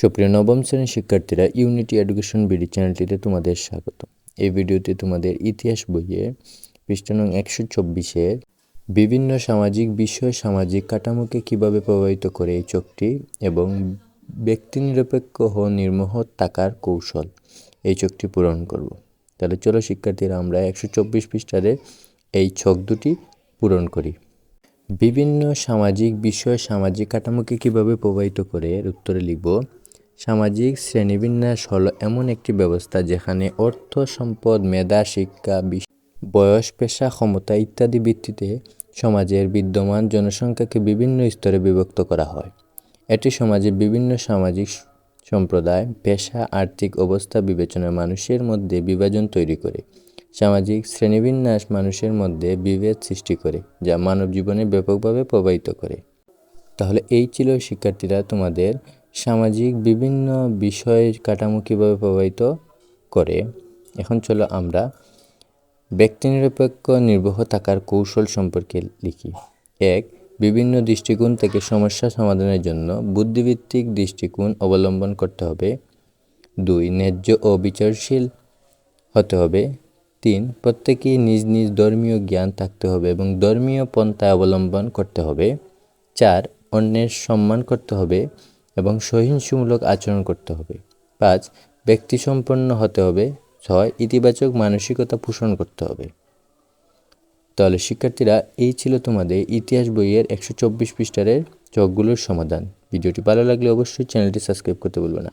সুপ্রিয় নবম শ্রেণির শিক্ষার্থীরা ইউনিটি এডুকেশন বিডি চ্যানেলটিতে তোমাদের স্বাগত। এই ভিডিওতে তোমাদের ইতিহাস বইয়ে পৃষ্ঠা নং একশো চব্বিশে বিভিন্ন সামাজিক বিষয়, সামাজিক কাঠামোকে কীভাবে প্রভাবিত করে এই চোখটি এবং ব্যক্তিনিরপেক্ষ ও নির্মোহ থাকার কৌশল এই চোখটি পূরণ করব। তাহলে চলো শিক্ষার্থীরা, আমরা একশো চব্বিশ পৃষ্ঠারে এই ছক দুটি পূরণ করি। বিভিন্ন সামাজিক বিষয়, সামাজিক কাঠামোকে কীভাবে প্রভাবিত করে এর উত্তরে লিখব সামাজিক শ্রেণীবিন্যাস হলো এমন একটি ব্যবস্থা যেখানে অর্থ সম্পদ, মেধা, শিক্ষা বয়স, পেশা, ক্ষমতা ইত্যাদি ভিত্তিতে সমাজের বিদ্যমান জনসংখ্যাকে বিভিন্ন স্তরে বিভক্ত করা হয়। এটি সমাজে বিভিন্ন সামাজিক সম্প্রদায়, পেশা, আর্থিক অবস্থা, বিবেচনায় মানুষের মধ্যে বিভাজন তৈরি করে। সামাজিক শ্রেণীবিন্যাস মানুষের মধ্যে বিভেদ সৃষ্টি করে, যা মানব জীবনে ব্যাপকভাবে প্রভাবিত করে। তাহলে এই ছিল শিক্ষার্থীরা তোমাদের সামাজিক বিভিন্ন বিষয়ের কাঠামো কীভাবে প্রভাবিত করে? এখন চলো আমরা ব্যক্তিনিরপেক্ষ নির্বাহ থাকার কৌশল সম্পর্কে লিখি। এক, বিভিন্ন দৃষ্টিকোণ থেকে সমস্যা সমাধানের জন্য বুদ্ধিভিত্তিক দৃষ্টিকোণ অবলম্বন করতে হবে। দুই, ন্যায্য ও বিচারশীল হতে হবে। তিন, প্রত্যেকেই নিজ নিজ ধর্মীয় জ্ঞান থাকতে হবে এবং ধর্মীয় পন্থা অবলম্বন করতে হবে। চার, অন্যের সম্মান করতে হবে। এবং সহিংসমূলক আচরণ করতে হবে। পাঁচ, ব্যক্তিসম্পন্ন হতে হবে। ছয়, ইতিবাচক মানসিকতা পোষণ করতে হবে। তাহলে শিক্ষার্থীরা, এই ছিল তোমাদের ইতিহাস বইয়ের একশো চব্বিশ পৃষ্ঠারের চকগুলোর সমাধান। ভিডিওটি ভালো লাগলে অবশ্যই চ্যানেলটি সাবস্ক্রাইব করতে ভুলবে না।